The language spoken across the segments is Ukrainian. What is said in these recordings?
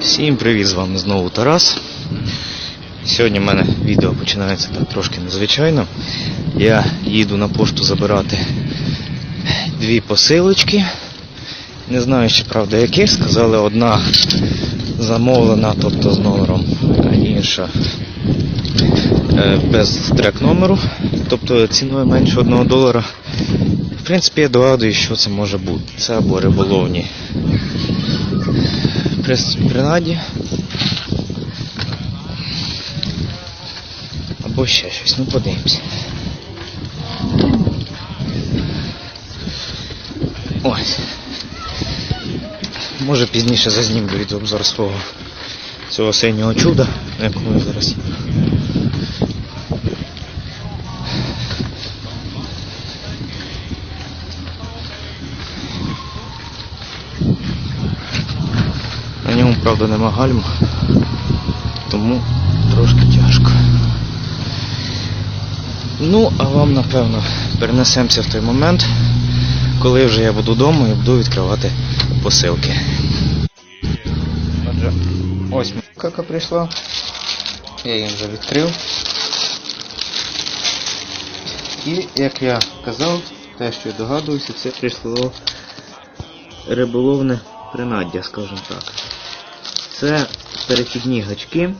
Всім привіт, з вами знову Тарас. Сьогодні в мене відео починається так трошки незвичайно. Я їду на пошту забирати дві посилочки. Не знаю ще правда яких. Сказали одна замовлена, тобто з номером, а інша е, без трек номеру, тобто ціною менше 1 долара. В принципі, я догадую, що це може бути. Це або риболовні при, принаді. Або ще щось, ну подивимось. Ось. Може пізніше зазнімлю обзор свого цього синього чуда, на якому я зараз правда, нема гальм, тому трошки тяжко. Ну, а вам, напевно, перенесемося в той момент, коли вже я буду вдома і буду відкривати посилки. Отже, ось кака прийшла. Я її вже відкрив. І, як я казав, те, що я догадуюся, це прийшло риболовне принаддя, скажімо так. Це перехідні гачки.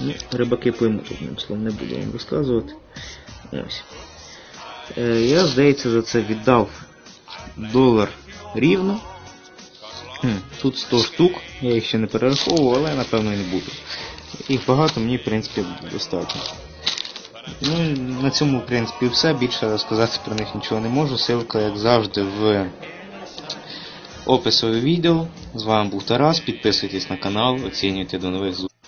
Ну, рибаки поймуть, одним словом, не буду вам розказувати. Ось. Е, я, здається, за це віддав долар рівно. Тут 100 штук, я їх ще не перераховував, але напевно і не буду. Їх багато, мені в принципі достатньо. Ну, на цьому, в принципі, все. Більше розказати про них нічого не можу. Ссылка, як завжди, в описові відео. З вами був Тарас. Підписуйтесь на канал, оцінюйте до нових зустрічей.